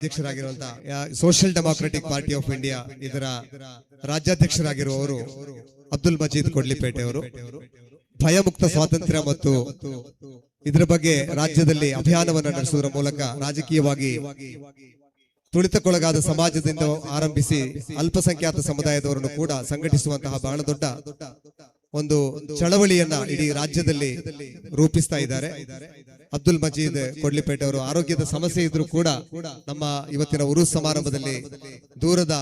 ಅಧ್ಯಕ್ಷರಾಗಿರುವಂತಹ social democratic party of India ಇದರ ರಾಜ್ಯಾಧ್ಯಕ್ಷರಾಗಿರುವವರು ಅಬ್ದುಲ್ ಮಜೀದ್ ಕೊಡ್ಲಿಪೇಟೆ ಅವರು ಭಯಮುಕ್ತ ಸ್ವಾತಂತ್ರ್ಯ ಮತ್ತು ಇದರ ಬಗ್ಗೆ ರಾಜ್ಯದಲ್ಲಿ ಅಭಿಯಾನವನ್ನು ನಡೆಸುವುದರ ಮೂಲಕ ರಾಜಕೀಯವಾಗಿ ತುಳಿತಕ್ಕೊಳಗಾದ ಸಮಾಜದಿಂದ ಆರಂಭಿಸಿ ಅಲ್ಪಸಂಖ್ಯಾತ ಸಮುದಾಯದವರನ್ನು ಕೂಡ ಸಂಘಟಿಸುವಂತಹ ಬಹಳ ದೊಡ್ಡ ಒಂದು ಚಳವಳಿಯನ್ನ ಇಡೀ ರಾಜ್ಯದಲ್ಲಿ ರೂಪಿಸ್ತಾ ಇದ್ದಾರೆ. ಅಬ್ದುಲ್ ಮಜೀದ್ ಕೊಡ್ಲಿಪೇಟೆ ಅವರು ಆರೋಗ್ಯದ ಸಮಸ್ಯೆ ಇದ್ರೂ ಕೂಡ ನಮ್ಮ ಇವತ್ತಿನ ಉರು ಸಮಾರಂಭದಲ್ಲಿ ದೂರದ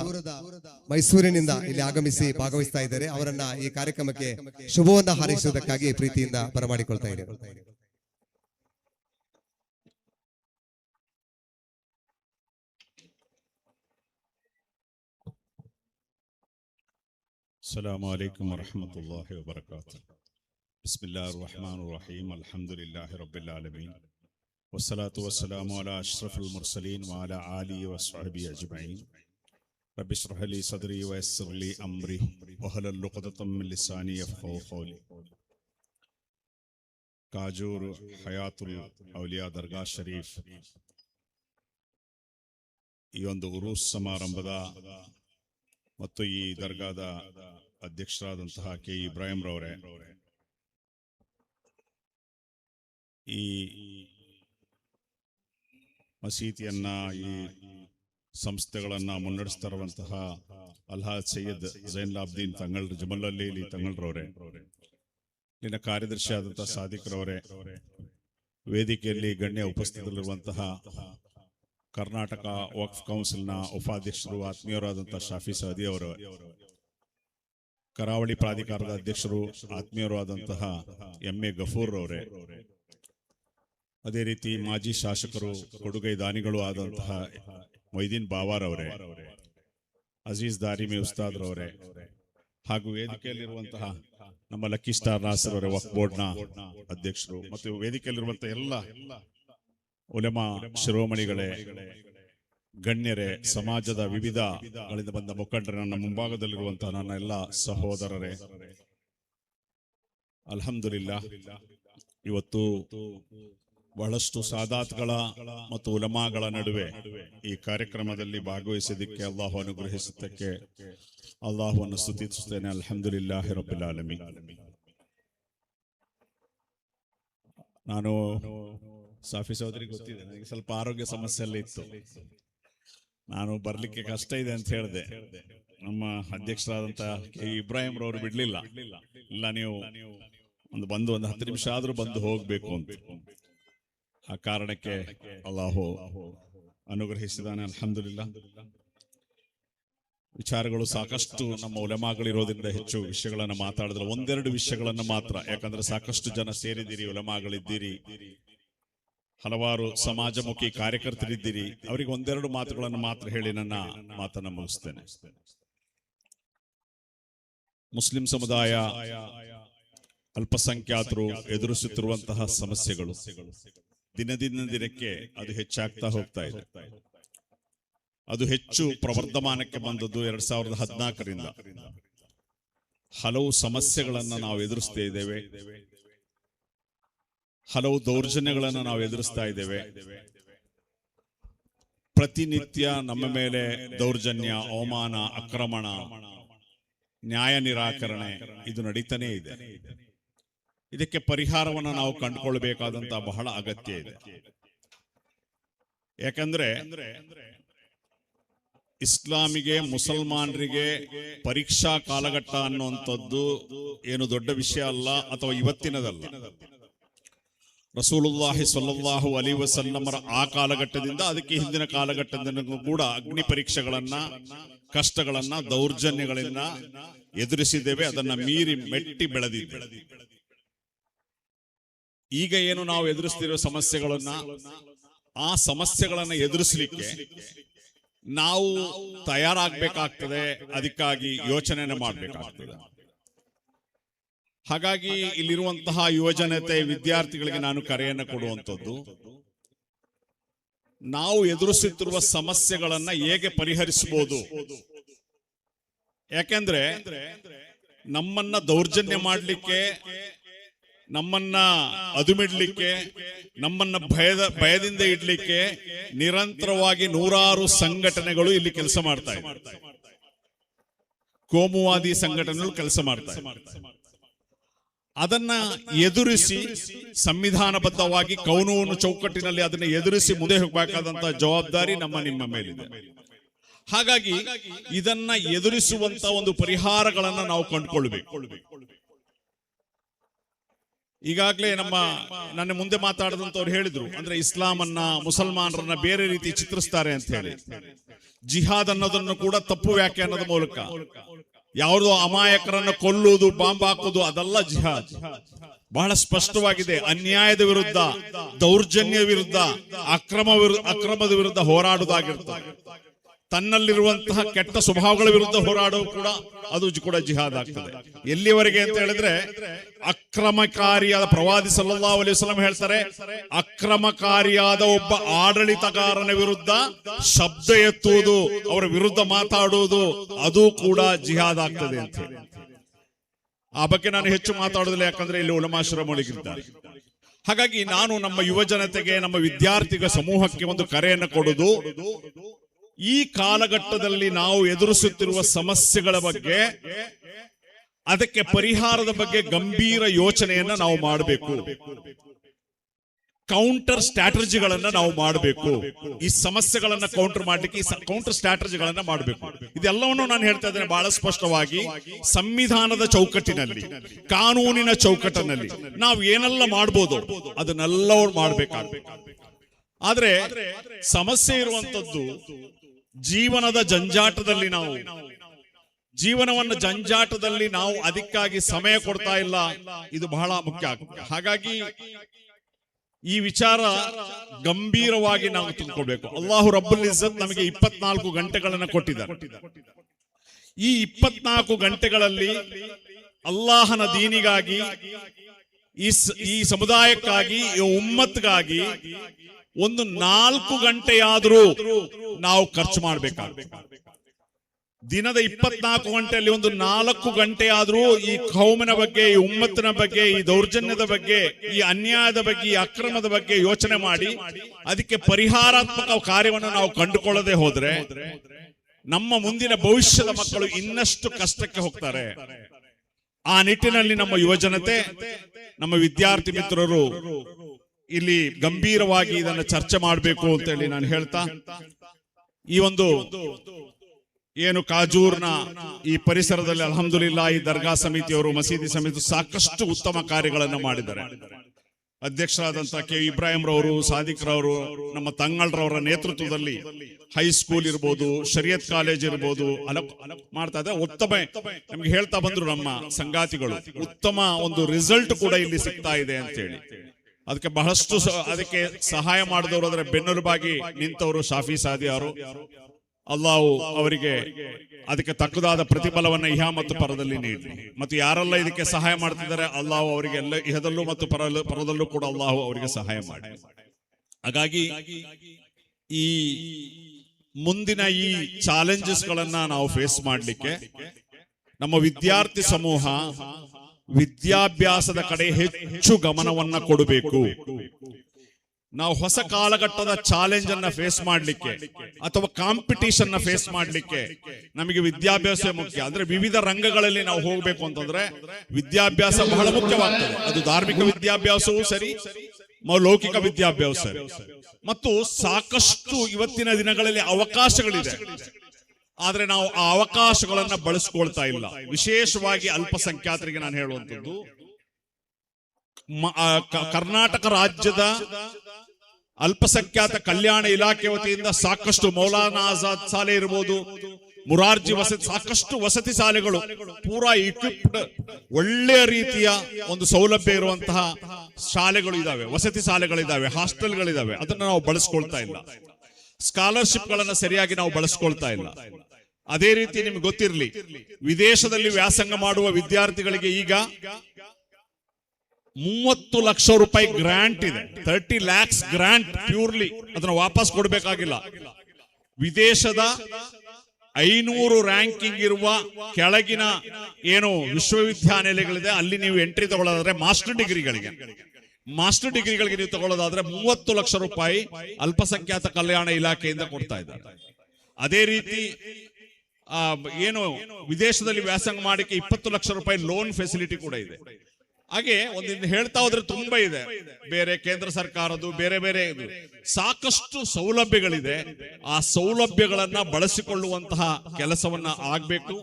ಮೈಸೂರಿನಿಂದ ಇಲ್ಲಿ ಆಗಮಿಸಿ ಭಾಗವಹಿಸ್ತಾ ಇದ್ದಾರೆ. ಅವರನ್ನ ಈ ಕಾರ್ಯಕ್ರಮಕ್ಕೆ ಶುಭವನ್ನ ಹಾರೈಸುವುದಕ್ಕಾಗಿ ಪ್ರೀತಿಯಿಂದ ಬರಮಾಡಿಕೊಳ್ತಾ ಇದ್ದೇವೆ. السلام عليكم ورحمة الله وبركاته بسم الله الرحمن الرحيم الحمد لله رب العالمين والصلاة والسلام على أشرف المرسلين وعلى آله وصحبه أجمعين رب اشرح لي صدري ويسر لي أمري واحلل عقدة من لساني يفقهوا قولي ಕಾಜೂರ್ ಹಯಾತುಲ್ ಔಲಿಯಾ ದರ್ಗಾ ಶರೀಫ್ ಈ ಒಂದು ಉರೂಸ್ ಸಮಾರಂಭದ ಮತ್ತು ಈ ದರ್ಗಾದ ಅಧ್ಯಕ್ಷರಾದಂತಹ ಕೆ. ಇಬ್ರಾಹಿಂ ರವರೇ. ಈ ಮಸೀದಿಯನ್ನ ಈ ಸಂಸ್ಥೆಗಳನ್ನ ಮುನ್ನಡೆಸ್ತಾ ಇರುವಂತಹ ಅಲ್ಹಾದ್ ಸೈಯದ್ ಜೈನ್ಲಾಬ್ದೀನ್ ತಂಗಳ್ ಜಮಲಲ್ಲಿ ತಂಗಳ್ರವರೇ ಇಲ್ಲಿನ ಕಾರ್ಯದರ್ಶಿ ಆದಂತಹ ಸಾದಿಕ್ರವರೇ ವೇದಿಕೆಯಲ್ಲಿ ಗಣ್ಯ ಉಪಸ್ಥಿತರಿರುವಂತಹ ಕರ್ನಾಟಕ ವಕ್ಫ್ ಕೌನ್ಸಿಲ್ನ ಉಪಾಧ್ಯಕ್ಷರು ಆತ್ಮೀಯರಾದಂತಹ ಶಾಫಿ ಸಹದಿ ಅವರು. ಕರಾವಳಿ ಪ್ರಾಧಿಕಾರದ ಅಧ್ಯಕ್ಷರು ಆತ್ಮೀಯರು ಆದಂತಹ ಎಂ. ಎ. ಗಫೂರ್ ಅವರೇ ಅದೇ ರೀತಿ ಮಾಜಿ ಶಾಸಕರು, ಕೊಡುಗೈ ದಾನಿಗಳು ಆದಂತಹ ಮೊಯ್ದೀನ್ ಬಾವಾರ್ ಅವರೇ. ಅಜೀಜ್ ದಾರಿಮಿ ಉಸ್ತಾದ್ ರವರೇ. ಹಾಗೂ ವೇದಿಕೆಯಲ್ಲಿರುವಂತಹ ನಮ್ಮ ಲಕ್ಕಿ ಸ್ಟಾರ್ ನಾಸರ್ ಅವರೇ, ವಕ್ಫ್ ಬೋರ್ಡ್ನ ಅಧ್ಯಕ್ಷರು. ಮತ್ತು ವೇದಿಕೆಯಲ್ಲಿರುವಂತಹ ಎಲ್ಲ ಉಲೆಮಾ ಶಿರೋಮಣಿಗಳೇ ಗಣ್ಯರೇ ಸಮಾಜದ ವಿವಿಧ ಗಳಿಂದ ಬಂದ ಮುಖಂಡರು ನನ್ನ ಮುಂಭಾಗದಲ್ಲಿರುವಂತಹ ನನ್ನ ಎಲ್ಲ ಸಹೋದರರೇ. ಅಲ್ಹಮ್ದುಲಿಲ್ಲ ಇವತ್ತು ಬಹಳಷ್ಟು ಸಾದಾತ್ಗಳ ಮತ್ತು ಉಲಮಾಗಳ ನಡುವೆ ಈ ಕಾರ್ಯಕ್ರಮದಲ್ಲಿ ಭಾಗವಹಿಸಿದ್ದಕ್ಕೆ ಅಲ್ಲಾಹು ಅನುಗ್ರಹಿಸುತ್ತಕ್ಕೆ ಅಲ್ಲಾಹುವನ್ನು ಸ್ತುತಿಸುತ್ತೇನೆ. ಅಲ್ಹಮ್ದುಲಿಲ್ಲಾ ರಬ್ಬಿಲ್ ಆಲಮಿ ನಾನು ಸಾಫಿ ಸಹೋದರಿ ಗೊತ್ತಿದೆ, ನನಗೆ ಸ್ವಲ್ಪ ಆರೋಗ್ಯ ಸಮಸ್ಯೆ ಎಲ್ಲ ಇತ್ತು. ನಾನು ಬರ್ಲಿಕ್ಕೆ ಕಷ್ಟ ಇದೆ ಅಂತ ಹೇಳಿದೆ. ನಮ್ಮ ಅಧ್ಯಕ್ಷರಾದಂತ ಕೆ ಇಬ್ರಾಹಿಂ ರವರು ಬಿಡ್ಲಿಲ್ಲ. ಇಲ್ಲ, ನೀವು ಒಂದು ಬಂದು ಒಂದು ಹತ್ತು ನಿಮಿಷ ಆದ್ರೂ ಬಂದು ಹೋಗ್ಬೇಕು ಅಂತ. ಆ ಕಾರಣಕ್ಕೆ ಅಲ್ಲಾಹೋ ಅನುಗ್ರಹಿಸಿದಾನೆ ಅಲ್ಹಮ್ದುಲಿಲ್ಲ. ವಿಚಾರಗಳು ಸಾಕಷ್ಟು ನಮ್ಮ ಉಲಮಾಗಳಿರೋದ್ರಿಂದ ಹೆಚ್ಚು ವಿಷಯಗಳನ್ನ ಮಾತಾಡಿದ್ರೆ ಒಂದೆರಡು ವಿಷಯಗಳನ್ನ ಮಾತ್ರ. ಯಾಕಂದ್ರೆ ಸಾಕಷ್ಟು ಜನ ಸೇರಿದ್ದೀರಿ, ಉಲಮಾಗಳಿದ್ದೀರಿ. ಹಲವಾರು ಸಮಾಜಮುಖಿ ಕಾರ್ಯಕರ್ತರಿದ್ದೀರಿ. ಅವರಿಗೆ ಒಂದೆರಡು ಮಾತುಗಳನ್ನು ಮಾತ್ರ ಹೇಳಿ ನನ್ನ ಮಾತನ್ನು ಮುಗಿಸ್ತೇನೆ. ಮುಸ್ಲಿಂ ಸಮುದಾಯ ಅಲ್ಪಸಂಖ್ಯಾತರು ಎದುರಿಸುತ್ತಿರುವಂತಹ ಸಮಸ್ಯೆಗಳು. ದಿನದಿಂದ ದಿನಕ್ಕೆ ಅದು ಹೆಚ್ಚಾಗ್ತಾ ಹೋಗ್ತಾ ಇದೆ. ಅದು ಹೆಚ್ಚು ಪ್ರವರ್ಧಮಾನಕ್ಕೆ ಬಂದದ್ದು ಎರಡ್ ಸಾವಿರದ ಹದಿನಾಲ್ಕರಿಂದ. ಹಲವು ಸಮಸ್ಯೆಗಳನ್ನ ನಾವು ಎದುರಿಸ್ತಾ ಇದ್ದೇವೆ. ಹಲವು ದೌರ್ಜನ್ಯಗಳನ್ನು ನಾವು ಎದುರಿಸ್ತಾ ಇದ್ದೇವೆ. ಪ್ರತಿನಿತ್ಯ ನಮ್ಮ ಮೇಲೆ ದೌರ್ಜನ್ಯ, ಅವಮಾನ, ಆಕ್ರಮಣ, ನ್ಯಾಯ ನಿರಾಕರಣೆ ಇದು ನಡೀತಾನೇ ಇದೆ. ಇದಕ್ಕೆ ಪರಿಹಾರವನ್ನು ನಾವು ಕಂಡುಕೊಳ್ಬೇಕಾದಂತ ಬಹಳ ಅಗತ್ಯ ಇದೆ. ಯಾಕಂದ್ರೆ ಇಸ್ಲಾಮಿಗೆ ಮುಸಲ್ಮಾನರಿಗೆ ಪರೀಕ್ಷಾ ಕಾಲಘಟ್ಟ ಅನ್ನುವಂಥದ್ದು ಏನು ದೊಡ್ಡ ವಿಷಯ ಅಲ್ಲ ಅಥವಾ ಇವತ್ತಿನದಲ್ಲ. ರಸೂಲುಲ್ಲಾಹಿ ಸಲ್ಲಲ್ಲಾಹು ಅಲಿ ವಸಲ್ಲಮರ ಆ ಕಾಲಘಟ್ಟದಿಂದ ಅದಕ್ಕೆ ಹಿಂದಿನ ಕಾಲಘಟ್ಟದಿಂದ ಕೂಡ ಅಗ್ನಿ ಪರೀಕ್ಷೆಗಳನ್ನ ಕಷ್ಟಗಳನ್ನ ದೌರ್ಜನ್ಯಗಳನ್ನ ಎದುರಿಸಿದ್ದೇವೆ. ಅದನ್ನ ಮೀರಿ ಮೆಟ್ಟಿ ಬೆಳೆದಿದ್ದೇವೆ. ಈಗ ಏನು ನಾವು ಎದುರಿಸ್ತಿರುವ ಸಮಸ್ಯೆಗಳನ್ನ ಆ ಸಮಸ್ಯೆಗಳನ್ನ ಎದುರಿಸಲಿಕ್ಕೆ ನಾವು ತಯಾರಾಗಬೇಕಾಗ್ತದೆ. ಅದಕ್ಕಾಗಿ ಯೋಚನೆನ ಮಾಡಬೇಕಾಗ್ತದೆ. ಹಾಗಾಗಿ ಇಲ್ಲಿರುವಂತಹ ಯುವಜನತೆ ವಿದ್ಯಾರ್ಥಿಗಳಿಗೆ ನಾನು ಕರೆಯನ್ನು ಕೊಡುವಂಥದ್ದು. ನಾವು ಎದುರಿಸುತ್ತಿರುವ ಸಮಸ್ಯೆಗಳನ್ನ ಹೇಗೆ ಪರಿಹರಿಸಬಹುದು? ಯಾಕೆಂದ್ರೆ ನಮ್ಮನ್ನ ದೌರ್ಜನ್ಯ ಮಾಡಲಿಕ್ಕೆ ನಮ್ಮನ್ನ ಅದುಮಿಡ್ಲಿಕ್ಕೆ ನಮ್ಮನ್ನ ಭಯದ ಭಯದಿಂದ ಇಡ್ಲಿಕ್ಕೆ ನಿರಂತರವಾಗಿ ನೂರಾರು ಸಂಘಟನೆಗಳು ಇಲ್ಲಿ ಕೆಲಸ ಮಾಡ್ತಾ ಇದೆ. ಕೋಮುವಾದಿ ಸಂಘಟನೆಗಳು ಕೆಲಸ ಮಾಡ್ತಾ ಅದನ್ನ ಎದುರಿಸಿ ಸಂವಿಧಾನಬದ್ಧವಾಗಿ ಕೌನೂನು ಚೌಕಟ್ಟಿನಲ್ಲಿ ಅದನ್ನ ಎದುರಿಸಿ ಮುಂದೆ ಹೋಗಬೇಕಾದಂತ ಜವಾಬ್ದಾರಿ ನಮ್ಮ ನಿಮ್ಮ ಮೇಲಿದೆ. ಹಾಗಾಗಿ ಇದನ್ನ ಎದುರಿಸುವಂತ ಒಂದು ಪರಿಹಾರಗಳನ್ನ ನಾವು ಕಂಡುಕೊಳ್ಬೇಕು. ಈಗಾಗಲೇ ನಮ್ಮ ನನ್ನ ಮುಂದೆ ಮಾತಾಡದಂತವ್ರು ಹೇಳಿದ್ರು ಅಂದ್ರೆ ಇಸ್ಲಾಂ ಅನ್ನ ಮುಸಲ್ಮಾನರನ್ನ ಬೇರೆ ರೀತಿ ಚಿತ್ರಿಸ್ತಾರೆ ಅಂತ ಹೇಳಿ. ಜಿಹಾದ್ ಅನ್ನೋದನ್ನು ಕೂಡ ತಪ್ಪು ವ್ಯಾಖ್ಯಾನದ ಮೂಲಕ. ಯಾವುದೋ ಅಮಾಯಕರನ್ನು ಕೊಲ್ಲುವುದು, ಬಾಂಬ್ ಹಾಕುವುದು, ಅದೆಲ್ಲ ಜಿಹಾದ್. ಬಹಳ ಸ್ಪಷ್ಟವಾಗಿದೆ. ಅನ್ಯಾಯದ ವಿರುದ್ಧ, ದೌರ್ಜನ್ಯ ವಿರುದ್ಧ, ಅಕ್ರಮ ಅಕ್ರಮದ ವಿರುದ್ಧ ಹೋರಾಡುವುದಾಗಿರ್ತದೆ ತನ್ನಲ್ಲಿರುವಂತಹ ಕೆಟ್ಟ ಸ್ವಭಾವಗಳ ವಿರುದ್ಧ ಹೋರಾಡೋ ಕೂಡ ಅದು ಕೂಡ ಜಿಹಾದ್ ಆಗ್ತದೆ. ಎಲ್ಲಿವರೆಗೆ ಅಂತ ಹೇಳಿದ್ರೆ, ಅಕ್ರಮಕಾರಿಯಾದ ಪ್ರವಾದಿ ಸಲ್ಲಾ ಅಲಿ ವಸಲ್ಲಂ ಹೇಳ್ತಾರೆ, ಅಕ್ರಮಕಾರಿಯಾದ ಒಬ್ಬ ಆಡಳಿತಗಾರನ ವಿರುದ್ಧ ಶಬ್ದ ಎತ್ತುವುದು, ಅವರ ವಿರುದ್ಧ ಮಾತಾಡುವುದು, ಅದು ಕೂಡ ಜಿಹಾದ್ ಆಗ್ತದೆ ಅಂತ ಆ ಬಗ್ಗೆ ನಾನು ಹೆಚ್ಚು ಮಾತಾಡೋದಿಲ್ಲ ಯಾಕಂದ್ರೆ ಇಲ್ಲಿ ಉಲಮಾಶ್ರ ಮೊಳಗಿದ್ದಾರೆ ಹಾಗಾಗಿ ನಾನು ನಮ್ಮ ಯುವ ಜನತೆಗೆ ನಮ್ಮ ವಿದ್ಯಾರ್ಥಿಗಳ ಸಮೂಹಕ್ಕೆ ಒಂದು ಕರೆಯನ್ನು ಕೊಡುವುದು ಈ ಕಾಲಘಟ್ಟದಲ್ಲಿ ನಾವು ಎದುರಿಸುತ್ತಿರುವ ಸಮಸ್ಯೆಗಳ ಬಗ್ಗೆ, ಅದಕ್ಕೆ ಪರಿಹಾರದ ಬಗ್ಗೆ ಗಂಭೀರ ಯೋಚನೆಯನ್ನ ನಾವು ಮಾಡಬೇಕು. ಕೌಂಟರ್ ಸ್ಟ್ರಾಟಜಿಗಳನ್ನ ನಾವು ಮಾಡಬೇಕು. ಈ ಸಮಸ್ಯೆಗಳನ್ನ ಕೌಂಟರ್ ಮಾಡ್ಲಿಕ್ಕೆ ಈ ಕೌಂಟರ್ ಸ್ಟ್ರಾಟಜಿಗಳನ್ನ ಮಾಡಬೇಕು. ಇದೆಲ್ಲವನ್ನು ನಾನು ಹೇಳ್ತಾ ಇದ್ದೇನೆ ಬಹಳ ಸ್ಪಷ್ಟವಾಗಿ. ಸಂವಿಧಾನದ ಚೌಕಟ್ಟಿನಲ್ಲಿ, ಕಾನೂನಿನ ಚೌಕಟ್ಟಿನಲ್ಲಿ ನಾವು ಏನೆಲ್ಲ ಮಾಡ್ಬೋದು, ಅದನ್ನೆಲ್ಲವೂ ಮಾಡ್ಬೇಕಾಗ್ಬೇಕು ಆದ್ರೆ ಸಮಸ್ಯೆ ಇರುವಂತದ್ದು ಜೀವನದ ಜಂಜಾಟದಲ್ಲಿ ನಾವು. ಜೀವನವನ್ನು ಜಂಜಾಟದಲ್ಲಿ ನಾವು ಅದಕ್ಕಾಗಿ ಸಮಯ ಕೊಡ್ತಾ ಇಲ್ಲ ಇದು ಬಹಳ ಮುಖ್ಯ ಆಗುತ್ತೆ ಹಾಗಾಗಿ ಈ ವಿಚಾರ ಗಂಭೀರವಾಗಿ ನಾವು ತಿಳ್ಕೊಳ್ಬೇಕು ಅಲ್ಲಾಹು ರಬ್ಬುಲ್ ಇಜ್ಜತ್ ನಮಗೆ ಇಪ್ಪತ್ನಾಲ್ಕು ಗಂಟೆಗಳನ್ನ ಕೊಟ್ಟಿದ್ದಾರೆ. ಈ ಇಪ್ಪತ್ನಾಲ್ಕು ಗಂಟೆಗಳಲ್ಲಿ ಅಲ್ಲಾಹನ ದೀನಿಗಾಗಿ ಈ ಈ ಸಮುದಾಯಕ್ಕಾಗಿ ಈ ಉಮ್ಮತ್ಗಾಗಿ ಒಂದು ನಾಲ್ಕು ಗಂಟೆಯಾದರೂ ನಾವು ಖರ್ಚು ಮಾಡಬೇಕಾಗುತ್ತೆ. ದಿನದ ಇಪ್ಪತ್ನಾಲ್ಕು ಗಂಟೆಯಲ್ಲಿ ಒಂದು ನಾಲ್ಕು ಗಂಟೆ ಆದ್ರೂ ಈ ಕೌಮನ ಬಗ್ಗೆ, ಈ ಉಮ್ಮತ್ತಿನ ಬಗ್ಗೆ, ಈ ದೌರ್ಜನ್ಯದ ಬಗ್ಗೆ, ಈ ಅನ್ಯಾಯದ ಬಗ್ಗೆ, ಈ ಅಕ್ರಮದ ಬಗ್ಗೆ ಯೋಚನೆ ಮಾಡಿ, ಅದಕ್ಕೆ ಪರಿಹಾರಾತ್ಮಕ ಕಾರ್ಯವನ್ನು ನಾವು ಕಂಡುಕೊಳ್ಳದೆ ಹೋದ್ರೆ ನಮ್ಮ ಮುಂದಿನ ಭವಿಷ್ಯದ ಮಕ್ಕಳು ಇನ್ನಷ್ಟು ಕಷ್ಟಕ್ಕೆ ಹೋಗ್ತಾರೆ. ಆ ನಿಟ್ಟಿನಲ್ಲಿ ನಮ್ಮ ಯುವಜನತೆ, ನಮ್ಮ ವಿದ್ಯಾರ್ಥಿ ಮಿತ್ರರು ಇಲ್ಲಿ ಗಂಭೀರವಾಗಿ ಇದನ್ನು ಚರ್ಚೆ ಮಾಡಬೇಕು ಅಂತ ಹೇಳಿ ನಾನು ಹೇಳ್ತಾ, ಈ ಒಂದು ಏನು ಕಾಜೂರ್ನ ಈ ಪರಿಸರದಲ್ಲಿ ಅಲ್ಹಮ್ದುಲಿಲ್ಲಾ ಈ ದರ್ಗಾ ಸಮಿತಿಯವರು, ಮಸೀದಿ ಸಮಿತಿ ಸಾಕಷ್ಟು ಉತ್ತಮ ಕಾರ್ಯಗಳನ್ನು ಮಾಡಿದ್ದಾರೆ. ಅಧ್ಯಕ್ಷರಾದಂತಹ ಕೆ ಇಬ್ರಾಹಿಂ ರವರು, ಸಾದಿಕ್ ರವರು, ನಮ್ಮ ತಂಗಳ್ರವರ ನೇತೃತ್ವದಲ್ಲಿ ಹೈಸ್ಕೂಲ್ ಇರ್ಬೋದು, ಶರಿಯತ್ ಕಾಲೇಜ್ ಇರ್ಬೋದು ಅಲ ಮಾಡ್ತಾ ಇದ್ದಾರೆ. ಉತ್ತಮ ನಮ್ಗೆ ಹೇಳ್ತಾ ಬಂದ್ರು ನಮ್ಮ ಸಂಗಾತಿಗಳು, ಉತ್ತಮ ಒಂದು ರಿಸಲ್ಟ್ ಕೂಡ ಇಲ್ಲಿ ಸಿಗ್ತಾ ಇದೆ ಅಂತ ಹೇಳಿ ಅದಕ್ಕೆ ಬಹಳಷ್ಟು ಅದಕ್ಕೆ ಸಹಾಯ ಮಾಡಿದವರು ಅದರ ಬೆನ್ನೆಲುಬಾಗಿ ನಿಂತವರು ಶಾಫಿ ಸಾದಿ ಅವರು. ಅಲ್ಲಾವು ಅವರಿಗೆ ಅದಕ್ಕೆ ತಕ್ಕದಾದ ಪ್ರತಿಫಲವನ್ನ ಇಹ ಮತ್ತು ಪರದಲ್ಲಿ ನೀಡಲಿ. ಮತ್ತು ಯಾರೆಲ್ಲ ಇದಕ್ಕೆ ಸಹಾಯ ಮಾಡ್ತಿದ್ದಾರೆ ಅಲ್ಲಾವು ಅವರಿಗೆ ಎಲ್ಲ ಇಹದಲ್ಲೂ ಮತ್ತು ಪರಲು, ಪರದಲ್ಲೂ ಕೂಡ ಅಲ್ಲಾಹು ಅವರಿಗೆ ಸಹಾಯ ಮಾಡಿ ಹಾಗಾಗಿ ಈ ಮುಂದಿನ ಈ ಚಾಲೆಂಜಸ್ ಗಳನ್ನ ನಾವು ಫೇಸ್ ಮಾಡಲಿಕ್ಕೆ ನಮ್ಮ ವಿದ್ಯಾರ್ಥಿ ಸಮೂಹ ವಿದ್ಯಾಭ್ಯಾಸದ ಕಡೆ ಹೆಚ್ಚು ಗಮನವನ್ನ ಕೊಡಬೇಕು. ನಾವು ಹೊಸ ಕಾಲಘಟ್ಟದ ಚಾಲೆಂಜ್ ಅನ್ನ ಫೇಸ್ ಮಾಡಲಿಕ್ಕೆ ಅಥವಾ ಕಾಂಪಿಟೇಷನ್ನ ಫೇಸ್ ಮಾಡಲಿಕ್ಕೆ ನಮಗೆ ವಿದ್ಯಾಭ್ಯಾಸ ಮುಖ್ಯ. ಅಂದ್ರೆ ವಿವಿಧ ರಂಗಗಳಲ್ಲಿ ನಾವು ಹೋಗಬೇಕು ಅಂತಂದ್ರೆ ವಿದ್ಯಾಭ್ಯಾಸ ಬಹಳ ಮುಖ್ಯವಾಗ್ತದೆ. ಅದು ಧಾರ್ಮಿಕ ವಿದ್ಯಾಭ್ಯಾಸವೂ ಸರಿ ಲೌಕಿಕ ವಿದ್ಯಾಭ್ಯಾಸ ಮತ್ತು ಸಾಕಷ್ಟು ಇವತ್ತಿನ ದಿನಗಳಲ್ಲಿ ಅವಕಾಶಗಳಿದೆ. ಆದ್ರೆ ನಾವು ಆ ಅವಕಾಶಗಳನ್ನ ಬಳಸ್ಕೊಳ್ತಾ ಇಲ್ಲ. ವಿಶೇಷವಾಗಿ ಅಲ್ಪಸಂಖ್ಯಾತರಿಗೆ ನಾನು ಕ- ಕರ್ನಾಟಕ ರಾಜ್ಯದ ಅಲ್ಪಸಂಖ್ಯಾತ ಕಲ್ಯಾಣ ಇಲಾಖೆ ವತಿಯಿಂದ ಸಾಕಷ್ಟು ಮೌಲಾನಾ ಆಜಾದ್ ಶಾಲೆ ಇರಬಹುದು ಮುರಾರ್ಜಿ ವಸತಿ, ಸಾಕಷ್ಟು ವಸತಿ ಶಾಲೆಗಳು, ಪೂರಾ ಇಕ್ವಿಪ್ಡ್ ಒಳ್ಳೆಯ ರೀತಿಯ ಒಂದು ಸೌಲಭ್ಯ ಇರುವಂತಹ ಶಾಲೆಗಳು ಇದಾವೆ, ವಸತಿ ಶಾಲೆಗಳಿದಾವೆ, ಹಾಸ್ಟೆಲ್ಗಳಿದಾವೆ. ಅದನ್ನ ನಾವು ಬಳಸ್ಕೊಳ್ತಾ ಇಲ್ಲ. ಸ್ಕಾಲರ್ಶಿಪ್ ಗಳನ್ನ ಸರಿಯಾಗಿ ನಾವು ಬಳಸ್ಕೊಳ್ತಾ ಇಲ್ಲ. ಅದೇ ರೀತಿ ನಿಮ್ಗೆ ಗೊತ್ತಿರಲಿ, ವಿದೇಶದಲ್ಲಿ ವ್ಯಾಸಂಗ ಮಾಡುವ ವಿದ್ಯಾರ್ಥಿಗಳಿಗೆ ಈಗ ಮೂವತ್ತು ಲಕ್ಷ ರೂಪಾಯಿ ಗ್ರಾಂಟ್ ಇದೆ. ತರ್ಟಿ ಲ್ಯಾಕ್ಸ್ ಗ್ರಾಂಟ್ ಪ್ಯೂರ್ಲಿ ಅದನ್ನ ವಾಪಸ್ ಕೊಡಬೇಕಾಗಿಲ್ಲ. ವಿದೇಶದ ಐನೂರು ರ್ಯಾಂಕಿಂಗ್ ಇರುವ ಕೆಳಗಿನ ಏನು ವಿಶ್ವವಿದ್ಯಾನಿಲಯಗಳಿದೆ, ಅಲ್ಲಿ ನೀವು ಎಂಟ್ರಿ ತಗೊಳ್ಳೋದಾದ್ರೆ ಮಾಸ್ಟರ್ ಡಿಗ್ರಿಗಳಿಗೆ. ಮಾಸ್ಟರ್ ಡಿಗ್ರಿಗಳಿಗೆ ನೀವು ತಗೊಳ್ಳೋದಾದ್ರೆ ಮೂವತ್ತು ಲಕ್ಷ ರೂಪಾಯಿ ಅಲ್ಪಸಂಖ್ಯಾತ ಕಲ್ಯಾಣ ಇಲಾಖೆಯಿಂದ ಕೊಡ್ತಾ ಇದ್ದಾರೆ. ಅದೇ ರೀತಿ ಏನು ವಿದೇಶದಲ್ಲಿ ವ್ಯಾಸಂಗ ಮಾಡಕ್ಕೆ ಇಪ್ಪತ್ತು ಲಕ್ಷ ರೂಪಾಯಿ ಲೋನ್ ಫೆಸಿಲಿಟಿ ಕೂಡ ಇದೆ. ಹಾಗೆ ಒಂದಿನ ಹೇಳ್ತಾ ಹೋದ್ರೆ ತುಂಬಾ ಇದೆ. ಬೇರೆ ಕೇಂದ್ರ ಸರ್ಕಾರದ್ದು, ಬೇರೆ ಬೇರೆ ಇದು. ಸಾಕಷ್ಟು ಸೌಲಭ್ಯಗಳಿದೆ. ಆ ಸೌಲಭ್ಯಗಳನ್ನ ಬಳಸಿಕೊಳ್ಳುವಂತಹ ಕೆಲಸವನ್ನ ಆಗ್ಬೇಕು.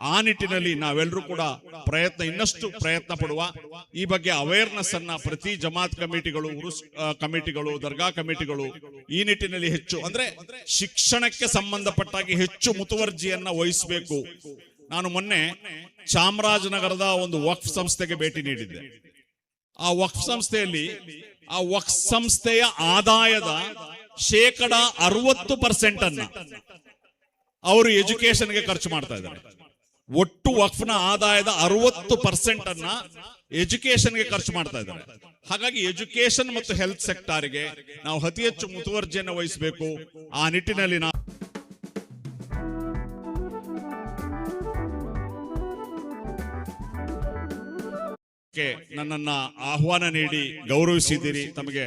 ಆ ನಿಟ್ಟಿನಲ್ಲಿ ನಾವೆಲ್ಲರೂ ಕೂಡ ಪ್ರಯತ್ನ, ಇನ್ನಷ್ಟು ಪ್ರಯತ್ನ ಪಡುವ. ಈ ಬಗ್ಗೆ ಅವೇರ್ನೆಸ್ ಅನ್ನ ಪ್ರತಿ ಜಮಾತ್ ಕಮಿಟಿಗಳು, ಉರುಸ್ ಕಮಿಟಿಗಳು, ದರ್ಗಾ ಕಮಿಟಿಗಳು ಈ ನಿಟ್ಟಿನಲ್ಲಿ ಹೆಚ್ಚು, ಅಂದ್ರೆ ಶಿಕ್ಷಣಕ್ಕೆ ಸಂಬಂಧಪಟ್ಟಾಗಿ ಹೆಚ್ಚು ಮುತುವರ್ಜಿಯನ್ನ ವಹಿಸಬೇಕು. ನಾನು ಮೊನ್ನೆ ಚಾಮರಾಜನಗರದ ಒಂದು ವಕ್ಫ್ ಸಂಸ್ಥೆಗೆ ಭೇಟಿ ನೀಡಿದ್ದೆ. ಆ ವಕ್ಫ್ ಸಂಸ್ಥೆಯಲ್ಲಿ ಆ ವಕ್ಫ್ ಸಂಸ್ಥೆಯ ಆದಾಯದ ಶೇಕಡ ಅರವತ್ತು ಪರ್ಸೆಂಟ್ ಅನ್ನ ಅವರು ಎಜುಕೇಶನ್ಗೆ ಖರ್ಚು ಮಾಡ್ತಾ ಇದ್ದಾರೆ. ಒಟ್ಟು ವಕ್ಫ್ನ ಆದಾಯದ ಅರವತ್ತು ಪರ್ಸೆಂಟ್ ಅನ್ನ ಎಜುಕೇಶನ್ಗೆ ಖರ್ಚು ಮಾಡ್ತಾ ಇದ್ದಾರೆ. ಹಾಗಾಗಿ ಎಜುಕೇಶನ್ ಮತ್ತು ಹೆಲ್ತ್ ಸೆಕ್ಟಾರ್ಗೆ ನಾವು ಅತಿ ಹೆಚ್ಚು ಮುತುವರ್ಜಿಯನ್ನು ವಹಿಸಬೇಕು. ಆ ನಿಟ್ಟಿನಲ್ಲಿ ನಾವು ನನ್ನನ್ನ ಆಹ್ವಾನ ನೀಡಿ ಗೌರವಿಸಿದ್ದೀರಿ. ತಮಗೆ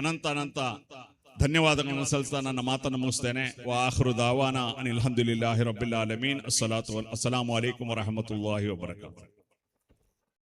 ಅನಂತ ಅನಂತ ಧನ್ಯವಾದಗಳನ್ನು ಸಲ್ಲಿಸ್ತಾ ನನ್ನ ಮಾತನ್ನು ಮುಗಿಸ್ತೇನೆ. ವಾಹರು ದಾವಾನ ಅನಿಲ್ ಹಂದುಲಿಲ್ಲಾಹಿ ರಬ್ಬಿಲ್ ಅಲಮೀನ್ ಅಸ್ಸಲಾತು ಅಸ್ಸಲಾಮು ಅಲೈಕುಮ್ ವರಹಮತುಲ್ಲಾಹಿ ವಬರಕಾತು